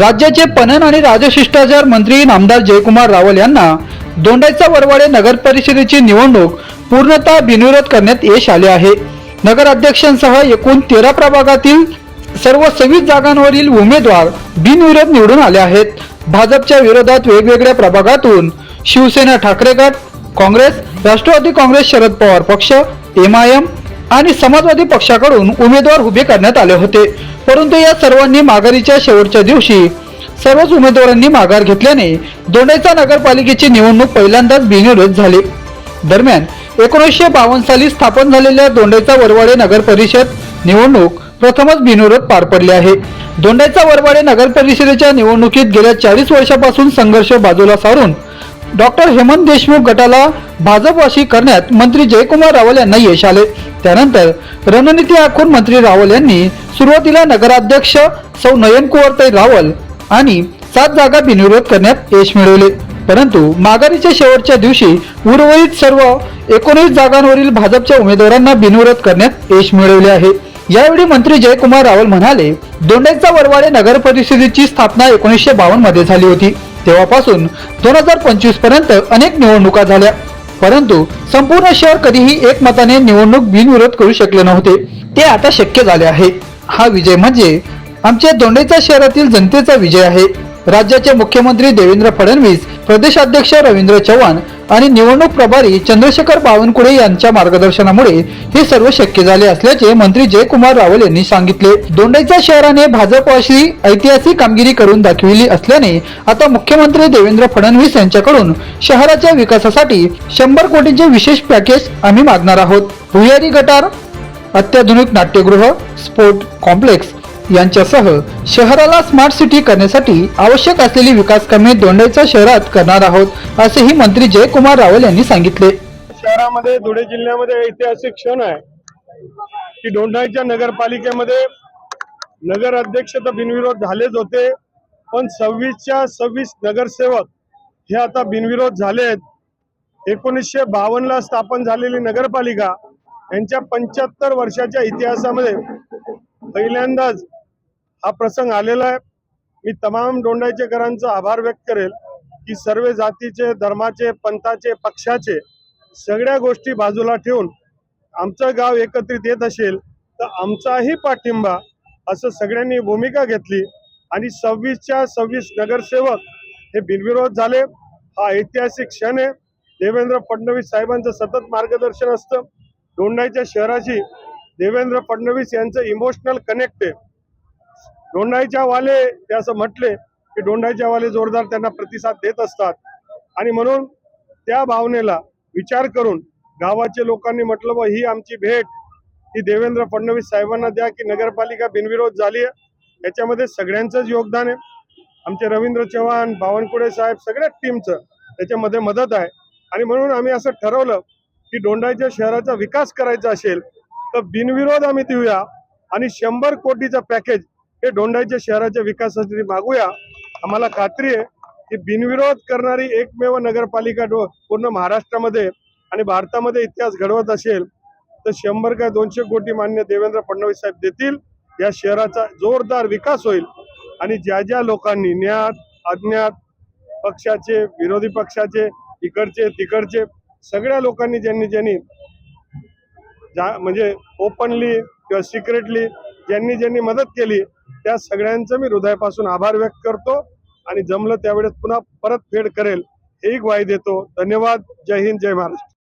राज्याचे पणन आणि राजशिष्टाचार मंत्री नामदार जयकुमार रावल यांना दोंडाईचा वरवाडे नगर परिषदेची निवडणूक पूर्णतः बिनविरोध करण्यात यश आले आहे. नगराध्यक्षांसह एकूण तेरा प्रभागातील सर्व सव्वीस जागांवरील उमेदवार बिनविरोध निवडून आले आहेत. भाजपच्या विरोधात वेगवेगळ्या प्रभागातून शिवसेना ठाकरे गट काँग्रेस राष्ट्रवादी काँग्रेस शरद पवार पक्ष एम आय एम आणि समाजवादी पक्षाकडून उमेदवार उभे करण्यात आले होते. परंतु या सर्वांनी माघारीच्या शेवटच्या दिवशी सर्वच उमेदवारांनी माघार घेतल्याने दोंडाईचा नगरपालिकेची निवडणूक पहिल्यांदाच बिनविरोध झाली. दरम्यान एकोणीसशे बावन्न साली स्थापन झालेल्या दोंडेचा वरवाडे नगर परिषद निवडणूक प्रथमच बिनविरोध पार पडली आहे. दोंडाईचा वरवाडे नगर परिषदेच्या निवडणुकीत गेल्या चाळीस वर्षापासून संघर्ष बाजूला सारून डॉक्टर हेमंत देशमुख गटाला भाजपवाशी करण्यात मंत्री जयकुमार रावल यांना यश आले. त्यानंतर रणनीती आखून मंत्री रावल यांनी सुरुवातीला नगराध्यक्ष सौ नयन कुवरताई रावल आणि सात जागा बिनविरोध करण्यात यश मिळवले. परंतु माघारीच्या शेवटच्या दिवशी उर्वरित सर्व एकोणीस जागांवरील भाजपच्या उमेदवारांना बिनविरोध करण्यात यश मिळवले आहे. यावेळी मंत्री जयकुमार रावल म्हणाले दोंडेचा वरवाडे नगर परिषदेची स्थापना एकोणीसशे बावन्नमध्ये झाली होती. तेव्हापासून दोन हजार पंचवीसपर्यंत अनेक निवडणुका झाल्या. परंतु संपूर्ण शहर कधीही एकमताने निवडणूक बिनविरोध करू शकले नव्हते. ते आता शक्य झाले आहे. हा विजय म्हणजे आमच्या दोंडेचा शहरातील जनतेचा विजय आहे. राज्याचे मुख्यमंत्री देवेंद्र फडणवीस प्रदेशाध्यक्ष रवींद्र चव्हाण आणि निवडणूक प्रभारी चंद्रशेखर बावनकुळे यांच्या मार्गदर्शनामुळे हे सर्व शक्य झाले असल्याचे मंत्री जयकुमार रावल यांनी सांगितले. दोंडाईच्या शहराने भाजपशी ऐतिहासिक कामगिरी करून दाखविली असल्याने आता मुख्यमंत्री देवेंद्र फडणवीस यांच्याकडून शहराच्या विकासासाठी शंभर कोटींचे विशेष पॅकेज आम्ही मागणार आहोत. भुयारी गटार अत्याधुनिक नाट्यगृह स्पोर्ट कॉम्प्लेक्स यांच्यासह शहराला स्मार्ट सिटी करण्यासाठी आवश्यक असलेली विकास कामे दोंडाईचा शहरात करणार आहोत असेही मंत्री जयकुमार रावल यांनी सांगितले. शहरामध्ये धुळे जिल्ह्यामध्ये ऐतिहासिक क्षण आहे. की दोंडाईच्या नगरपालिकेमध्ये नगर अध्यक्ष तर बिनविरोध झालेच होते पण सव्वीसच्या सव्वीस नगरसेवक हे आता बिनविरोध झाले आहेत एकोणीसशे बावन्नला स्थापन झालेली नगरपालिका यांच्या पंच्याहत्तर वर्षाच्या इतिहासामध्ये पहिल्यांदाच हा प्रसंग आलेला आहे. मी तमाम दोंडाईचेकरांचा आभार व्यक्त करेल की सर्व जातीचे धर्माचे पंथाचे पक्षाचे सगळ्या गोष्टी बाजूला ठेवून आमचं गाव एकत्रित येत असेल तर आमचाही पाठिंबा असं सगळ्यांनी भूमिका घेतली आणि सव्वीसच्या सव्वीस नगरसेवक हे बिनविरोध झाले. हा ऐतिहासिक क्षण आहे. देवेंद्र फडणवीस साहेबांचं सतत मार्गदर्शन असतं. दोंडाईच्या शहराशी देवेंद्र फडणवीस यांचं इमोशनल कनेक्ट आहे. डोंडाईच्या वाले ते असं म्हटले की डोंडाईच्या वाले जोरदार त्यांना प्रतिसाद देत असतात. आणि म्हणून त्या भावनेला विचार करून गावाच्या लोकांनी म्हटलं व ही आमची भेट ही देवेंद्र फडणवीस साहेबांना द्या की नगरपालिका बिनविरोध झाली आहे. याच्यामध्ये सगळ्यांचंच योगदान आहे. आमचे रवींद्र चव्हाण बावनकुळे साहेब सगळ्याच टीमचं त्याच्यामध्ये मदत आहे. आणि म्हणून आम्ही असं ठरवलं की डोंडाईच्या शहराचा विकास करायचा असेल तर बिनविरोध आम्ही देऊया आणि शंभर कोटीचं पॅकेज हे डोंडाईच्या शहराच्या विकासासाठी मागूया. आम्हाला खात्री आहे की बिनविरोध करणारी एकमेव नगरपालिका डो- पूर्ण महाराष्ट्रामध्ये आणि भारतामध्ये इतिहास घडवत असेल तर शंभर काय दोनशे कोटी मान्य देवेंद्र फडणवीस साहेब देतील. या शहराचा जोरदार विकास होईल. आणि ज्या ज्या लोकांनी ज्ञात अज्ञात पक्षाचे विरोधी पक्षाचे इकडचे तिकडचे सगळ्या लोकांनी ज्यांनी ज्यांनी जा म्हणजे ओपनली किंवा सिक्रेटली ज्यांनी ज्यांनी मदत केली त्या सगळ्यांचं मी हृदयापासून आभार व्यक्त करतो आणि जमलं त्यावेळेस पुन्हा परत फेड करेल हे एक वाय देतो. धन्यवाद. जय हिंद जय महाराष्ट्र.